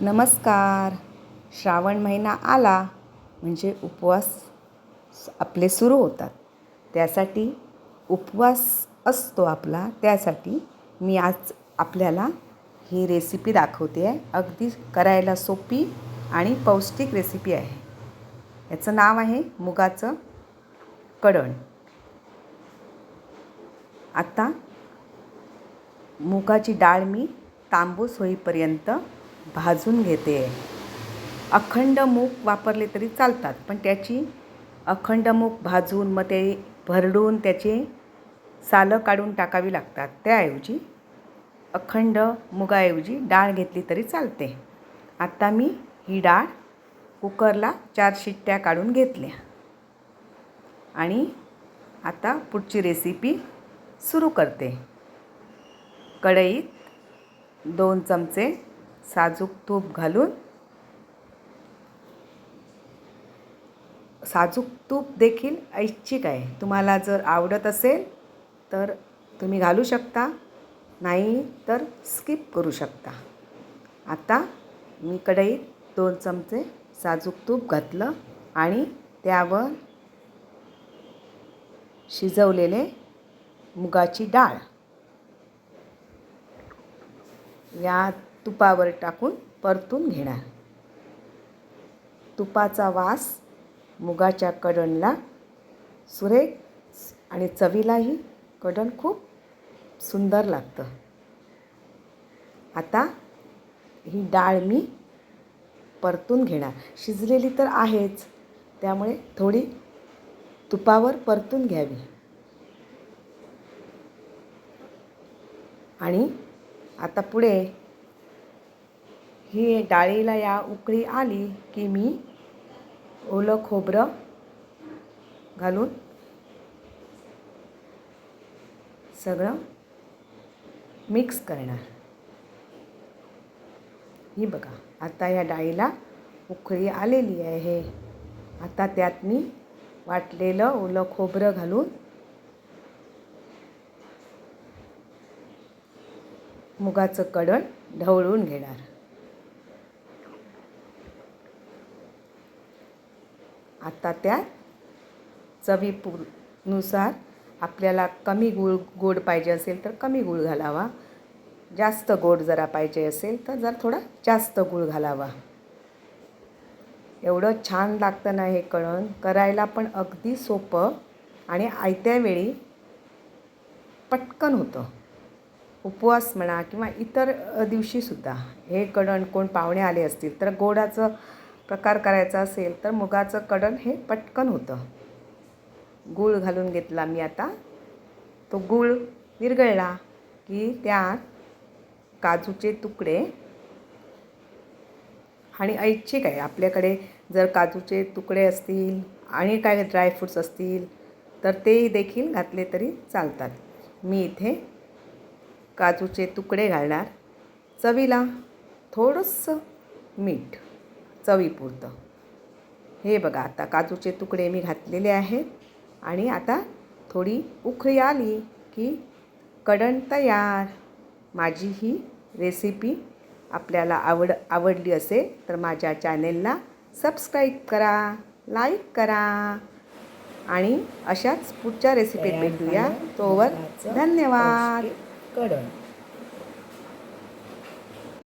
नमस्कार. श्रावण महिना आला म्हणजे उपवास आपले सुरू होतात. त्यासाठी उपवास असतो आपला. त्यासाठी मी आज आपल्याला ही रेसिपी दाखवते. आहे अगदी करायला सोपी आणि पौष्टिक रेसिपी आहे. याचं नाव आहे मुगाचं कडण आता मुगाची डाळ मी तांबूस होईपर्यंत भाजून घेते. अखंड मूग वापरले तरी चालतात पण त्याची अखंड मूग भाजून मग ते भरडून त्याचे सालं काढून टाकावी लागतात. त्याऐवजी अखंड मुगाऐवजी डाळ घेतली तरी चालते. आत्ता मी ही डाळ कुकरला चार शिट्ट्या काढून घेतल्या. आणि आता पुढची रेसिपी सुरू करते. कढईत दोन चमचे साजूक तूप घालून साजूक तूप देखील ऐच्छिक आहे. तुम्हाला जर आवडत असेल तर तुम्ही घालू शकता नाही तर स्किप करू शकता. आता मी कढईत दोन चमचे साजूक तूप घातलं आणि त्यावर शिजवलेले मुगाची डाळ. या तुपावर टाकून परतून घेणार. तुपाचा वास मुगाच्या कडणला सुरेख आणि चवीलाही कडण खूप सुंदर लागतं. आता ही डाळ मी परतून घेणार. शिजलेली तर आहेच त्यामुळे थोडी तुपावर परतून घ्यावी. आणि आता पुढे ही डाळीला या उकळी आली की मी ओलं खोबरं घालून सगळं मिक्स करणार. ही बघा आता या डाळीला उकळी आलेली आहे. आता त्यात मी वाटलेलं ओलं खोबरं घालून मुगाचं कडण ढवळून घेणार. आता त्यात चवीनुसार आपल्याला कमी गूळ गोड पाहिजे असेल तर कमी गूळ घालावा. जास्त गोड जरा पाहिजे असेल तर जर थोडा जास्त गूळ घालावा. एवढं छान लागतं ना हे कळण. करायला पण अगदी सोपं आणि आयत्या वेळी पटकन होतं. उपवास म्हणा किंवा इतर दिवशीसुद्धा हे कळण कोण पाहुणे आले असतील तर गोडाचं प्रकार करायचा असेल तर मुगाचं कडण हे पटकन होतं. गूळ घालून घेतला मी आता. तो गूळ विरघळला की त्यात काजूचे तुकडे आणि ऐच्छिक आहे. आपल्याकडे जर काजूचे तुकडे असतील आणि काय ड्रायफ्रूट्स असतील तर तेही देखील घातले तरी चालतात. मी इथे काजूचे तुकडे घालणार. चवीला थोडंसं मीठ. चवीपुरतं. हे बघा आता काजूचे तुकडे मी घातलेले आहेत आणि आता थोडी उखळी आली की कडण तयार. माझी ही रेसिपी आपल्याला आवड आवडली असेल तर माझ्या चॅनेलला सबस्क्राईब करा लाईक करा आणि अशाच पुढच्या रेसिपीत भेटूया. तोवर धन्यवाद. कडण